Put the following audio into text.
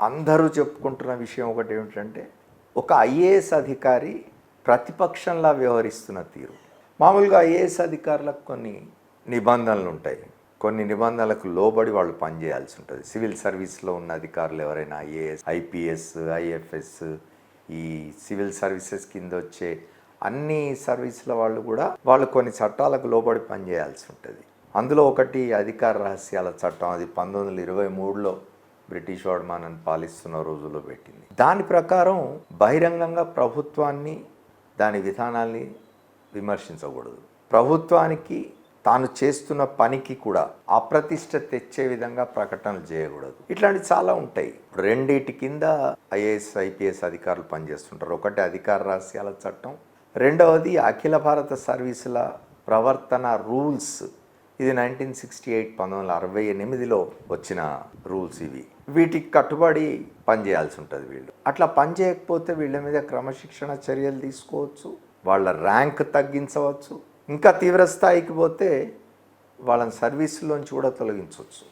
అందరూ చెప్పుకుంటున్న విషయం ఒకటి ఏమిటంటే ఒక ఐఏఎస్ అధికారి ప్రతిపక్షంలా వ్యవహరిస్తున్న తీరు. మామూలుగా ఐఏఎస్ అధికారులకు కొన్ని నిబంధనలు ఉంటాయి. కొన్ని నిబంధనలకు లోబడి వాళ్ళు పనిచేయాల్సి ఉంటుంది. సివిల్ సర్వీస్లో ఉన్న అధికారులు ఎవరైనా ఐఏఎస్ ఐపీఎస్ ఐఎఫ్ఎస్ ఈ సివిల్ సర్వీసెస్ కింద వచ్చే అన్ని సర్వీసుల వాళ్ళు కూడా వాళ్ళు కొన్ని చట్టాలకు లోబడి పనిచేయాల్సి ఉంటుంది. అందులో ఒకటి అధికార రహస్యాల చట్టం. అది పంతొమ్మిది వందల ఇరవై మూడులో బ్రిటిష్ వాడు మనల్ని పాలిస్తున్న రోజుల్లో పెట్టింది. దాని ప్రకారం బహిరంగంగా ప్రభుత్వాన్ని దాని విధానాల్ని విమర్శించకూడదు. ప్రభుత్వానికి తాను చేస్తున్న పనికి కూడా అప్రతిష్ట తెచ్చే విధంగా ప్రకటనలు చేయకూడదు. ఇట్లాంటివి చాలా ఉంటాయి. రెండిటి కింద ఐఏఎస్ ఐపీఎస్ అధికారులు పనిచేస్తుంటారు. ఒకటి అధికార రహస్యాల చట్టం రెండవది అఖిల భారత సర్వీసుల ప్రవర్తన రూల్స్. ఇది నైన్టీన్ సిక్స్టీ ఎయిట్ పంతొమ్మిది వందల అరవై ఎనిమిదిలో వచ్చిన రూల్స్ ఇవి. వీటికి కట్టుబడి పనిచేయాల్సి ఉంటుంది వీళ్ళు. అట్లా పని చేయకపోతే వీళ్ళ మీద క్రమశిక్షణ చర్యలు తీసుకోవచ్చు వాళ్ళ ర్యాంక్ తగ్గించవచ్చు ఇంకా తీవ్ర స్థాయికి పోతే వాళ్ళని సర్వీసులోంచి కూడా తొలగించవచ్చు.